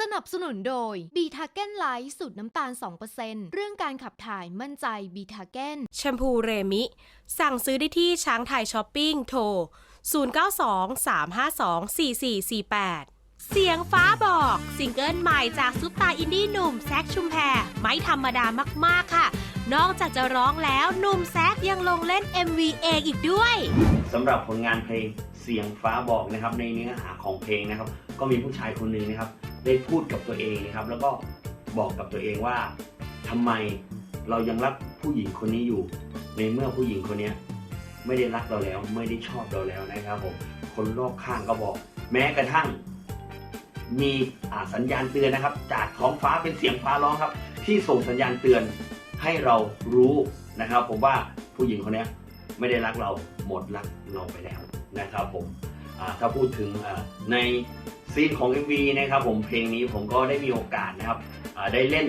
สนับสนุนโดยบีทาเก้นไลท์สูตรน้ำตาล 2%เรื่องการขับถ่ายมั่นใจบีทาเก้นแชมพูเรมิ สั่งซื้อได้ที่ช้างไทยช้อปปิ้งโทร 0923524448เสียงฟ้าบอกซิงเกิลใหม่จากซุปตาอินดี้หนุ่มแซคชุมแพรไม่ธรรมดามากๆค่ะ นอกจากจะร้องแล้วหนุ่มแซคยังลงเล่น MV เองอีกด้วยสำหรับผลงานเพลงเสียงฟ้าบอกนะครับในเนื้อหาของเพลงนะครับ ก็มีผู้ชายคนหนึ่งนะครับ ได้พูดกับตัวเองนะครับ แล้วก็บอกกับตัวเองว่าทำไมเรายังรักผู้หญิงคนนี้อยู่ ในเมื่อผู้หญิงคนเนี้ยไม่ได้รักเราแล้วไม่ได้ชอบเราแล้วนะครับผมคนรอบข้างก็บอก แม้กระทั่ง มีสัญญาณเตือนนะครับ จากท้องฟ้าเป็นเสียงฟ้าร้องครับ ที่ส่งสัญญาณเตือนให้เรารู้นะครับ ผมว่าผู้หญิงคนนี้ไม่ได้รักเราหมดรักเราไปแล้วนะครับผม ถ้าพูดถึงในซีนของ MV นะครับผมเพลงนี้ผมก็ได้มีโอกาสนะครับได้เล่น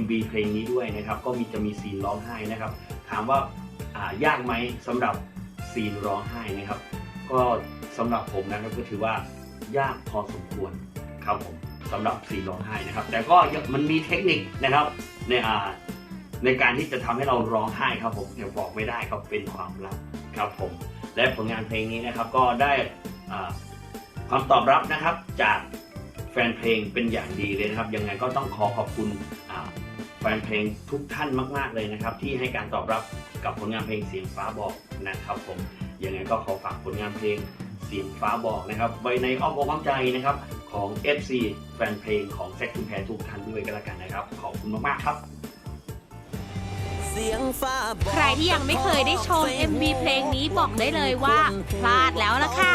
MV เพลงนี้ด้วยนะครับ ก็มีจะมีซีนร้องไห้นะครับ ถามว่าายากไหมสำหรับซีนร้องไห้นะครับ ก็สำหรับผมนะครับก็ถือว่ายากพอสมควรครับผมสำหรับซีนร้องไห้นะครับ แต่ก็มันมีเทคนิคนะครับในในการที่จะทำให้เราร้องไห้ครับผมยังบอกไม่ได้ครับเป็นความลับครับผม และผลงานเพลงนี้นะครับก็ได้ ความตอบรับนะครับจากแฟนเพลงเป็นอย่างดีเลยนะครับ ยังไงก็ต้องขอขอบคุณอ่าแฟนเพลงทุกท่านมาก ๆเลยนะครับ ที่ให้การตอบรับกับผลงานเพลงเสียงฟ้าบอกนะครับผมยังไงก็ขอฝากผลงานเพลงเสียงฟ้าบอกนะครับไว้ในอ้อมอกอ้อมใจนะครับของ FC แฟนเพลงของแซคชุมแพรทุกท่านด้วยกันแล้วกันนะครับ ขอบคุณมาก ๆ ครับเสียงฟ้าบอกใครที่ยังไม่เคยได้ชม MV เพลงนี้บอกได้เลยว่า พลาดแล้วล่ะค่ะ